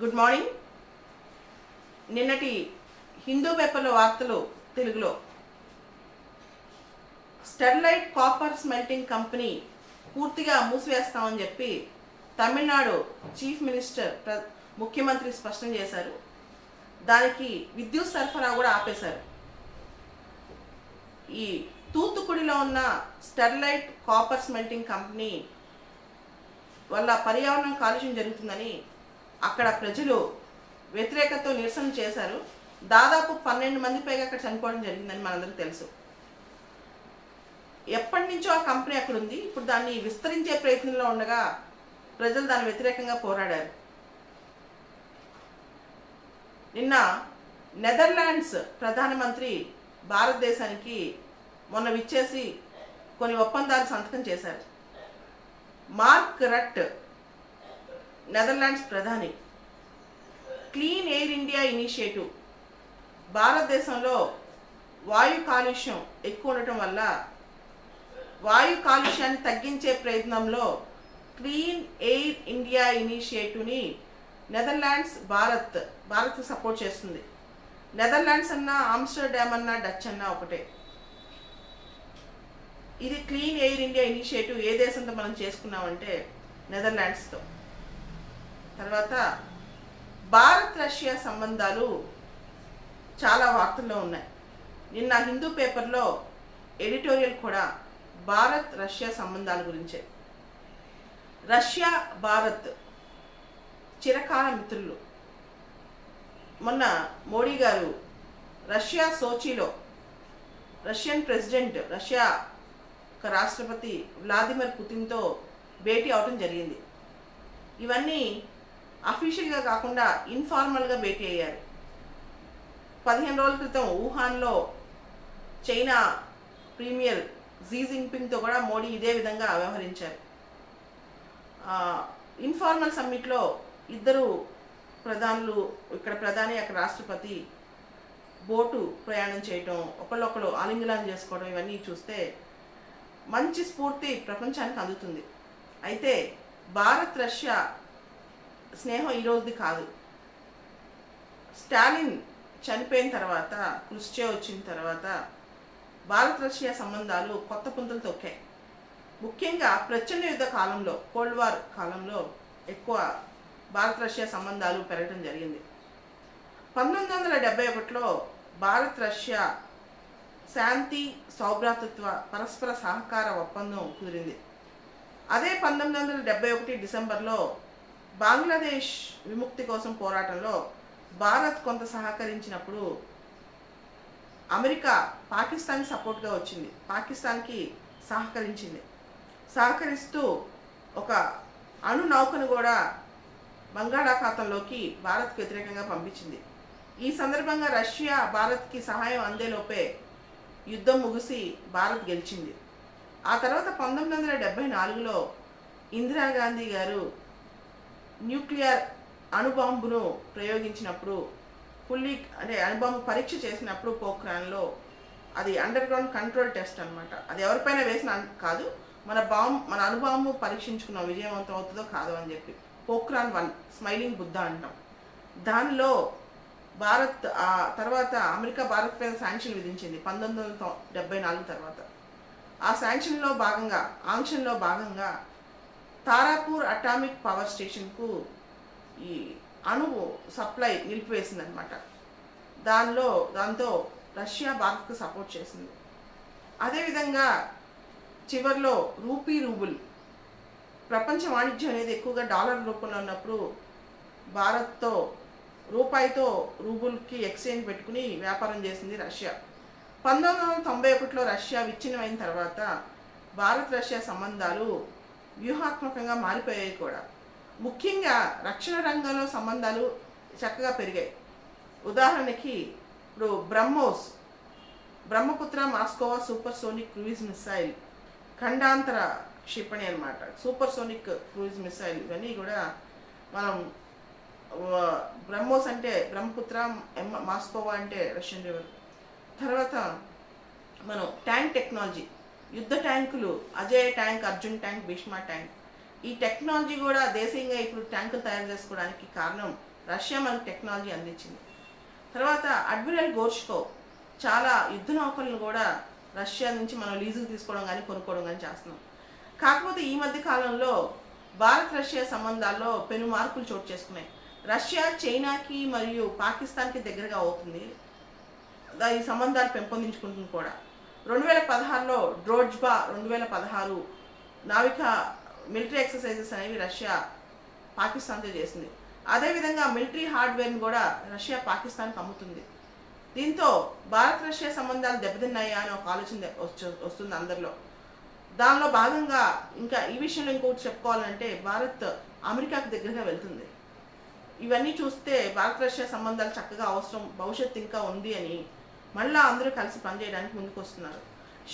Good morning. నిన్నటి హిందూ పేపర్లో వార్తలు తెలుగులో. స్టెర్లైట్ కాపర్ స్మెల్టింగ్ కంపెనీ పూర్తిగా మూసివేస్తామని చెప్పి తమిళనాడు చీఫ్ మినిస్టర్ ప్ర ముఖ్యమంత్రి స్పష్టం చేశారు. దానికి విద్యుత్ సరఫరా కూడా ఆపేశారు. ఈ తూత్తుకుడిలో ఉన్న స్టెర్లైట్ కాపర్ స్మెల్టింగ్ కంపెనీ వల్ల పర్యావరణం కాలుష్యం జరుగుతుందని అక్కడ ప్రజలు వ్యతిరేకతతో నిరసన చేశారు. దాదాపు పన్నెండు మంది పైగా అక్కడ చనిపోవడం జరిగిందని మనందరికీ తెలుసు. ఎప్పటి నుంచో ఆ కంపెనీ అక్కడ ఉంది. ఇప్పుడు దాన్ని విస్తరించే ప్రయత్నంలో ఉండగా ప్రజలు దాని వ్యతిరేకంగా పోరాడారు. నిన్న నెదర్లాండ్స్ ప్రధానమంత్రి భారతదేశానికి మొన్న విచ్చేసి కొన్ని ఒప్పందాలు సంతకం చేశారు. మార్క్ రట్ నెదర్లాండ్స్ ప్రధాని. Clean air India initiative. భారతదేశంలో వాయు కాలుష్యం ఎక్కువ ఉండటం వల్ల వాయు కాలుష్యాన్ని తగ్గించే ప్రయత్నంలో క్లీన్ ఎయిర్ ఇండియా ఇనిషియేటివ్ని నెదర్లాండ్స్ భారత్ భారత్ సపోర్ట్ చేస్తుంది. నెదర్లాండ్స్ అన్నా ఆమ్స్టర్డామ్ అన్నా డచ్ అన్నా ఒకటే. ఇది క్లీన్ ఎయిర్ ఇండియా ఇనిషియేటివ్ ఏ దేశంతో మనం చేసుకున్నామంటే నెదర్లాండ్స్తో. తర్వాత భారత్ రష్యా సంబంధాలు చాలా వార్తల్లో ఉన్నాయి. నిన్న హిందూ పేపర్లో ఎడిటోరియల్ కూడా భారత్ రష్యా సంబంధాల గురించే. రష్యా భారత్ చిరకాల మిత్రులు. మొన్న మోడీ గారు రష్యా సోచీలో రష్యన్ ప్రెసిడెంట్ రష్యా ఒక రాష్ట్రపతి వ్లాదిమిర్ పుతిన్తో భేటీ అవటం జరిగింది. ఇవన్నీ అఫీషియల్గా కాకుండా ఇన్ఫార్మల్గా భేటీ అయ్యారు. పదిహేను రోజుల క్రితం వుహాన్లో చైనా ప్రీమియర్ జీ జిన్పింగ్తో కూడా మోడీ ఇదే విధంగా వ్యవహరించారు. ఇన్ఫార్మల్ సమ్మిట్లో ఇద్దరు ప్రధానులు ఇక్కడ ప్రధాని అక్కడ రాష్ట్రపతి బోటు ప్రయాణం చేయటం ఒకళ్ళొకళ్ళు ఆలింగనం చేసుకోవడం ఇవన్నీ చూస్తే మంచి స్ఫూర్తి ప్రపంచానికి అందుతుంది. అయితే భారత్ రష్యా స్నేహం ఈరోజుది కాదు. స్టాలిన్ చనిపోయిన తర్వాత కృష్చే వచ్చిన తర్వాత భారత్ రష్యా సంబంధాలు కొత్త పుంతలు తొక్కాయి. ముఖ్యంగా ప్రచండ యుద్ధ కాలంలో కోల్డ్ వార్ కాలంలో ఎక్కువ భారత్ రష్యా సంబంధాలు పెరగడం జరిగింది. పంతొమ్మిది వందల డెబ్బై ఒకటిలో భారత్ రష్యా శాంతి సౌభ్రాతృత్వ పరస్పర సహకార ఒప్పందం కుదిరింది. అదే పంతొమ్మిది వందల డెబ్బై ఒకటి డిసెంబర్లో బంగ్లాదేశ్ విముక్తి కోసం పోరాటంలో భారత్ కొంత సహకరించినప్పుడు అమెరికా పాకిస్తాన్ సపోర్ట్గా వచ్చింది. పాకిస్తాన్కి సహకరించింది. సహకరిస్తూ ఒక అణు నౌకను కూడా బంగాళాఖాతంలోకి భారత్కు వ్యతిరేకంగా పంపించింది. ఈ సందర్భంగా రష్యా భారత్కి సహాయం అందేలోపే యుద్ధం ముగిసి భారత్ గెలిచింది. ఆ తర్వాత పంతొమ్మిది వందల డెబ్బై నాలుగులో ఇందిరాగాంధీ గారు న్యూక్లియర్ అణుబాంబును ప్రయోగించినప్పుడు ఫుల్లీ అంటే అణుబాంబు పరీక్ష చేసినప్పుడు పోఖ్రాన్లో అది అండర్ గ్రౌండ్ కంట్రోల్ టెస్ట్ అనమాట అది ఎవరిపైన వేసిన కాదు మన బాంబు మన అణుబాంబు పరీక్షించుకున్నాం విజయవంతం అవుతుందో కాదో అని చెప్పి పోఖ్రాన్ వన్ స్మైలింగ్ బుద్ధ అంటాం. దానిలో భారత్ ఆ తర్వాత అమెరికా భారత్ పైన శాంక్షన్ విధించింది పంతొమ్మిది వందల డెబ్బై నాలుగు తర్వాత. ఆ శాంక్షన్లో భాగంగా ఆంక్షన్లో భాగంగా తారాపూర్ అటామిక్ పవర్ స్టేషన్కు ఈ అణువు సప్లై నిలిపివేసిందనమాట దానిలో దాంతో రష్యా భారత్కు సపోర్ట్ చేసింది. అదేవిధంగా చివరిలో రూపీ రూబుల్ ప్రపంచ వాణిజ్యం అనేది ఎక్కువగా డాలర్ రూపంలో ఉన్నప్పుడు భారత్తో రూపాయితో రూబుల్కి ఎక్స్చేంజ్ పెట్టుకుని వ్యాపారం చేసింది రష్యా. పంతొమ్మిది వందల తొంభై ఒకటిలో రష్యా విచ్ఛిన్నమైన తర్వాత భారత్ రష్యా సంబంధాలు వ్యూహాత్మకంగా మారిపోయాయి కూడా. ముఖ్యంగా రక్షణ రంగంలో సంబంధాలు చక్కగా పెరిగాయి. ఉదాహరణకి ఇప్పుడు BrahMos Brahmaputra Moskva supersonic cruise missile ఖండాంతర క్షిపణి అన్నమాట. సూపర్ సోనిక్ క్రూయిజ్ మిసైల్ ఇవన్నీ కూడా మనం బ్రహ్మోస్ అంటే బ్రహ్మపుత్ర మాస్కోవా అంటే రష్యన్ రివర్. తర్వాత మనం ట్యాంక్ టెక్నాలజీ యుద్ధ ట్యాంకులు Ajay tank Arjun tank Bhishma tank. ఈ టెక్నాలజీ కూడా దేశీయంగా ఇప్పుడు ట్యాంకులు తయారు చేసుకోవడానికి కారణం రష్యా మనకు టెక్నాలజీ అందించింది. తర్వాత అడ్మిరల్ గోర్ష్కో చాలా యుద్ధ నౌకలను కూడా రష్యా నుంచి మనం లీజుకు తీసుకోవడం కానీ కొనుక్కోవడం కానీ చేస్తున్నాం. కాకపోతే ఈ మధ్య కాలంలో భారత్ రష్యా సంబంధాల్లో పెను మార్పులు చోటు చేసుకున్నాయి. రష్యా చైనాకి మరియు పాకిస్తాన్కి దగ్గరగా అవుతుంది. ఈ సంబంధాలు పెంపొందించుకుంటుంది కూడా. రెండు వేల పదహారులో డ్రోజ్బా రెండు వేల పదహారు నావిక మిలిటరీ ఎక్సర్సైజెస్ అనేవి రష్యా పాకిస్తాన్తో చేసింది. అదేవిధంగా మిలిటరీ హార్డ్వేర్ని కూడా రష్యా పాకిస్తాన్కి అమ్ముతుంది. దీంతో భారత్ రష్యా సంబంధాలు దెబ్బతిన్నాయా అని ఒక ఆలోచన వస్తుంది అందరిలో. దానిలో భాగంగా ఇంకా ఈ విషయంలో ఇంకొకటి చెప్పుకోవాలంటే భారత్ అమెరికాకు దగ్గరగా వెళ్తుంది. ఇవన్నీ చూస్తే భారత రష్యా సంబంధాలు చక్కగా అవసరం భవిష్యత్తు ఇంకా ఉంది అని మళ్ళా అందరూ కలిసి పనిచేయడానికి ముందుకు వస్తున్నారు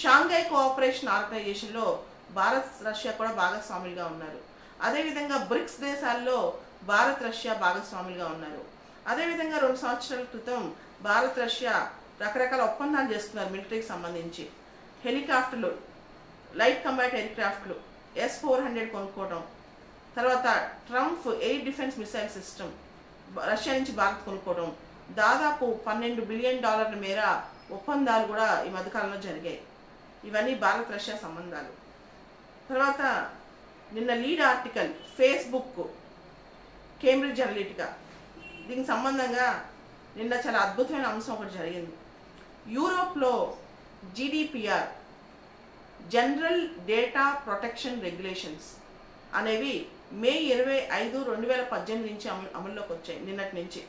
షాంఘై కోఆపరేషన్ ఆర్గనైజేషన్లో భారత్ రష్యా కూడా భాగస్వాములుగా ఉన్నారు. అదేవిధంగా బ్రిక్స్ దేశాల్లో భారత్ రష్యా భాగస్వాములుగా ఉన్నారు. అదేవిధంగా రెండు సంవత్సరాల క్రితం భారత్ రష్యా రకరకాల ఒప్పందాలు చేసుకున్నారు మిలిటరీకి సంబంధించి. హెలికాప్టర్లు లైట్ కంబాట్ ఎయిర్క్రాఫ్ట్లు ఎస్ ఫోర్ హండ్రెడ్ కొనుక్కోవడం తర్వాత Triumf air defence missile system Russia నుంచి భారత్ కొనుక్కోవడం దాదాపు పన్నెండు బిలియన్ డాలర్ల మేర ఒప్పందాలు కూడా ఈ మధ్యకాలంలో జరిగాయి. ఇవన్నీ భారత్ రష్యా సంబంధాలు. తర్వాత నిన్న lead article Facebook Cambridge Analytica. దీనికి సంబంధంగా నిన్న చాలా అద్భుతమైన అంశం ఒకటి జరిగింది. యూరోప్లో GDPR general data protection regulations అనేవి మే ఇరవై ఐదు రెండు వేల పద్దెనిమిది నుంచి అమలు అమల్లోకి వచ్చాయి నిన్నటి నుంచి.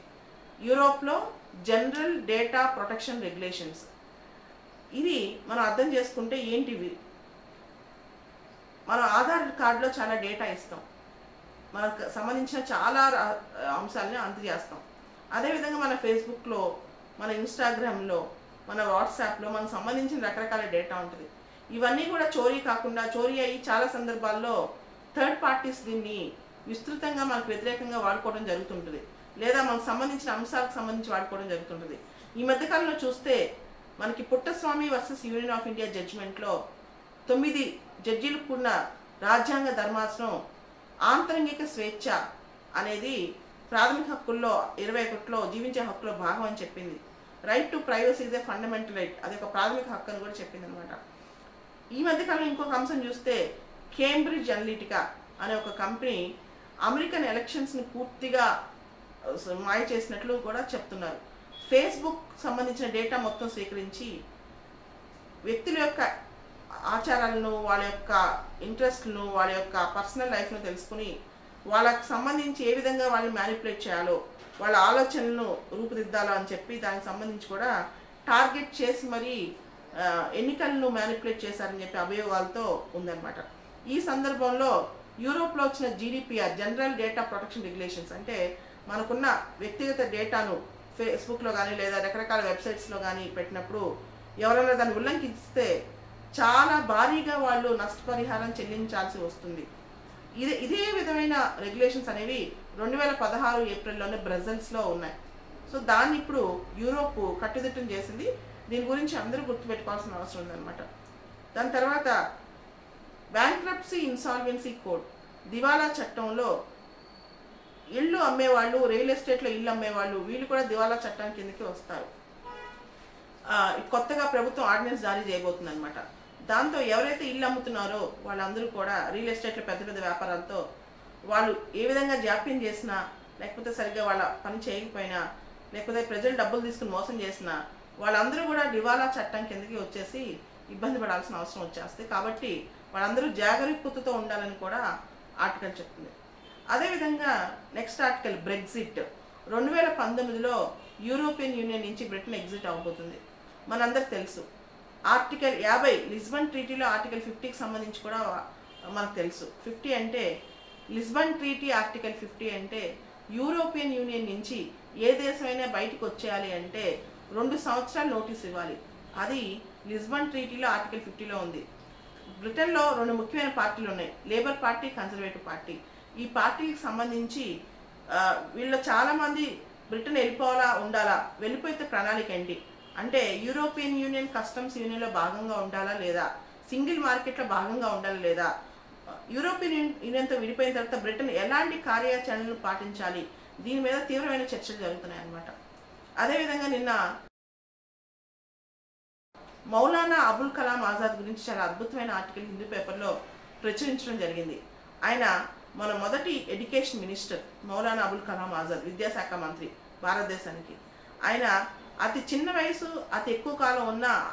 యూరోప్లో జనరల్ డేటా ప్రొటెక్షన్ రెగ్యులేషన్స్. ఇది మనం అర్థం చేసుకుంటే ఏంటివి? మనం ఆధార్ కార్డులో చాలా డేటా ఇస్తాం. మనకు సంబంధించిన చాలా అంశాలని అందజేస్తాం. అదేవిధంగా మన ఫేస్బుక్లో మన ఇన్స్టాగ్రామ్లో మన వాట్సాప్లో మనకు సంబంధించిన రకరకాల డేటా ఉంటుంది. ఇవన్నీ కూడా చోరీ కాకుండా చోరీ అయ్యి చాలా సందర్భాల్లో థర్డ్ పార్టీస్ దీన్ని విస్తృతంగా మనకు వ్యతిరేకంగా వాడుకోవడం జరుగుతుంటుంది. లేదా మనకు సంబంధించిన అంశాలకు సంబంధించి వాడుకోవడం జరుగుతుంటుంది. ఈ మధ్యకాలంలో చూస్తే మనకి Puttaswamy versus Union of India జడ్జిమెంట్లో తొమ్మిది జడ్జీలు కూడిన రాజ్యాంగ ధర్మాసనం ఆంతరంగిక స్వేచ్ఛ అనేది ప్రాథమిక హక్కుల్లో ఇరవై ఒకటిలో జీవించే హక్కులో భాగం అని చెప్పింది. Right to privacy is a fundamental right అది ఒక ప్రాథమిక హక్కు అని కూడా చెప్పింది అనమాట ఈ మధ్యకాలంలో ఇంకొక అంశం చూస్తే కేంబ్రిడ్జ్ అనలిటికా అనే ఒక కంపెనీ అమెరికన్ ఎలక్షన్స్ని పూర్తిగా మాయ చేసినట్లు కూడా చెప్తున్నారు. ఫేస్బుక్ సంబంధించిన డేటా మొత్తం స్వీకరించి వ్యక్తుల యొక్క ఆచారాలను వాళ్ళ యొక్క ఇంట్రెస్ట్లను వాళ్ళ యొక్క పర్సనల్ లైఫ్ను తెలుసుకుని వాళ్ళకి సంబంధించి ఏ విధంగా వాళ్ళని మ్యానిపులేట్ చేయాలో వాళ్ళ ఆలోచనలను రూపుదిద్దాలో అని చెప్పి దానికి సంబంధించి కూడా టార్గెట్ చేసి మరి ఎన్నికలను మ్యానిపులేట్ చేశారని చెప్పి అభియోగాలతో ఉందన్నమాట. ఈ సందర్భంలో యూరోప్లో వచ్చిన GDPR general data protection regulations అంటే మనకున్న వ్యక్తిగత డేటాను ఫేస్బుక్లో కానీ లేదా రకరకాల వెబ్సైట్స్లో కానీ పెట్టినప్పుడు ఎవరైనా దాన్ని ఉల్లంఘిస్తే చాలా భారీగా వాళ్ళు నష్టపరిహారం చెల్లించాల్సి వస్తుంది. ఇదే ఇదే విధమైన రెగ్యులేషన్స్ అనేవి రెండు వేల పదహారు ఏప్రిల్లోనే బ్రజల్స్లో ఉన్నాయి. సో దాన్ని ఇప్పుడు యూరోప్ కట్టుదిట్టం చేసింది. దీని గురించి అందరూ గుర్తుపెట్టుకోవాల్సిన అవసరం ఉందన్నమాట. దాని తర్వాత బ్యాంక్రప్సీ ఇన్సాల్వెన్సీ కోడ్ దివాలా చట్టంలో ఇళ్ళు అమ్మేవాళ్ళు రియల్ ఎస్టేట్లో ఇల్లు అమ్మేవాళ్ళు వీళ్ళు కూడా దివాలా చట్టం కిందకి వస్తారు. కొత్తగా ప్రభుత్వం ఆర్డినెన్స్ జారీ చేయబోతుంది అనమాట దాంతో ఎవరైతే ఇల్లు అమ్ముతున్నారో వాళ్ళందరూ కూడా రియల్ ఎస్టేట్లో పెద్ద పెద్ద వ్యాపారాలతో వాళ్ళు ఏ విధంగా జాప్యం చేసినా లేకపోతే సరిగ్గా వాళ్ళ పని చేయకపోయినా లేకపోతే ప్రజలు డబ్బులు తీసుకుని మోసం చేసినా వాళ్ళందరూ కూడా దివాలా చట్టం కిందకి వచ్చేసి ఇబ్బంది పడాల్సిన అవసరం వచ్చేస్తుంది. కాబట్టి వాళ్ళందరూ జాగరూకతతో ఉండాలని కూడా ఆర్టికల్ చెప్తుంది. అదేవిధంగా నెక్స్ట్ ఆర్టికల్ బ్రెగ్జిట్ రెండు వేల పంతొమ్మిదిలో యూరోపియన్ యూనియన్ నుంచి బ్రిటన్ ఎగ్జిట్ అవబోతుంది. మనందరికి తెలుసు. ఆర్టికల్ యాభై లిస్బన్ ట్రీటీలో ఆర్టికల్ ఫిఫ్టీకి సంబంధించి కూడా మనకు తెలుసు. ఫిఫ్టీ అంటే లిస్బన్ ట్రీటీ ఆర్టికల్ ఫిఫ్టీ అంటే యూరోపియన్ యూనియన్ నుంచి ఏ దేశమైనా బయటకు వచ్చేయాలి అంటే రెండు సంవత్సరాలు నోటీస్ ఇవ్వాలి. అది లిస్బన్ ట్రీటీలో ఆర్టికల్ ఫిఫ్టీలో ఉంది. బ్రిటన్లో రెండు ముఖ్యమైన పార్టీలు ఉన్నాయి. లేబర్ పార్టీ కన్జర్వేటివ్ పార్టీ ఈ పార్టీకి సంబంధించి వీళ్ళ చాలా మంది బ్రిటన్ వెళ్ళిపోవాలా ఉండాలా వెళ్ళిపోతే ప్రణాళిక ఏంటి? అంటే యూరోపియన్ యూనియన్ కస్టమ్స్ యూనియన్లో భాగంగా ఉండాలా లేదా? సింగిల్ మార్కెట్లో భాగంగా ఉండాలా లేదా? యూరోపియన్ యూనియన్తో విడిపోయిన తర్వాత బ్రిటన్ ఎలాంటి కార్యాచరణలు పాటించాలి? దీని మీద తీవ్రమైన చర్చలు జరుగుతున్నాయి అన్నమాట అదేవిధంగా నిన్న మౌలానా అబుల్ కలాం ఆజాద్ గురించి చాలా అద్భుతమైన ఆర్టికల్ హిందూ పేపర్లో ప్రచురించడం జరిగింది. ఆయన మన మొదటి ఎడ్యుకేషన్ మినిస్టర్ మౌలానా అబుల్ కలాం ఆజాద్ విద్యాశాఖ మంత్రి భారతదేశానికి. ఆయన అతి చిన్న వయసు అతి ఎక్కువ కాలం ఉన్న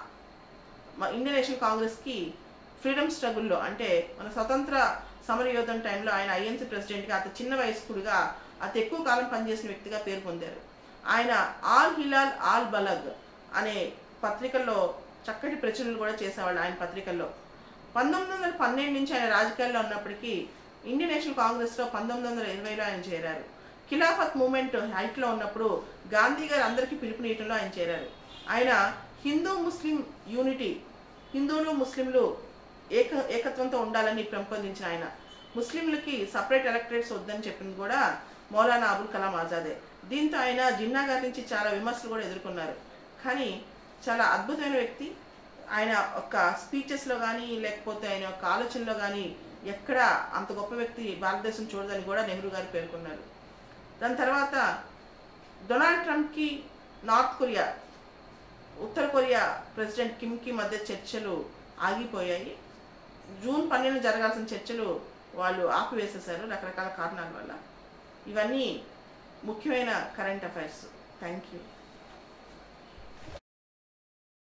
ఇండియన్ నేషనల్ కాంగ్రెస్కి ఫ్రీడమ్ స్ట్రగుల్లో అంటే మన స్వతంత్ర సమరయోధం టైంలో ఆయన ఐఎన్సీ ప్రెసిడెంట్గా అతి చిన్న వయస్కుడిగా అతి ఎక్కువ కాలం పనిచేసిన వ్యక్తిగా పేరు పొందారు. ఆయన ఆల్ హిలాల్ ఆల్ బలగ్ అనే పత్రికల్లో చక్కటి ప్రచురణలు కూడా చేసేవాళ్ళు ఆయన పత్రికల్లో. పంతొమ్మిది వందల పన్నెండు నుంచి ఆయన రాజకీయాల్లో ఉన్నప్పటికీ ఇండియన్ నేషనల్ కాంగ్రెస్లో పంతొమ్మిది వందల ఇరవైలో ఆయన చేరారు. ఖిలాఫత్ మూమెంట్ హైట్లో ఉన్నప్పుడు గాంధీ గారు అందరికీ పిలుపునీయటంలో ఆయన చేరారు. ఆయన హిందూ ముస్లిం యూనిటీ హిందువులు ముస్లింలు ఏక ఏకత్వంతో ఉండాలని పెంపొందించిన ఆయన. ముస్లింలకి సపరేట్ ఎలక్టరేట్స్ వద్దని చెప్పింది కూడా మౌలానా అబుల్ కలాం ఆజాదే. దీంతో ఆయన జిన్నా గారి నుంచి చాలా విమర్శలు కూడా ఎదుర్కొన్నారు. కానీ చాలా అద్భుతమైన వ్యక్తి. ఆయన ఒక స్పీచెస్లో కానీ లేకపోతే ఆయన యొక్క ఆలోచనలో కానీ ఎక్కడ అంత గొప్ప వ్యక్తి భారతదేశం చూడదని కూడా నెహ్రూ గారు పేర్కొన్నారు. దాని తర్వాత డొనాల్డ్ ట్రంప్కి నార్త్ కొరియా ఉత్తర కొరియా ప్రెసిడెంట్ కిమ్కి మధ్య చర్చలు ఆగిపోయాయి. జూన్ పన్నెండు జరగాల్సిన చర్చలు వాళ్ళు ఆపివేసేశారు రకరకాల కారణాల వల్ల. ఇవన్నీ ముఖ్యమైన కరెంట్ అఫైర్స్. Thank you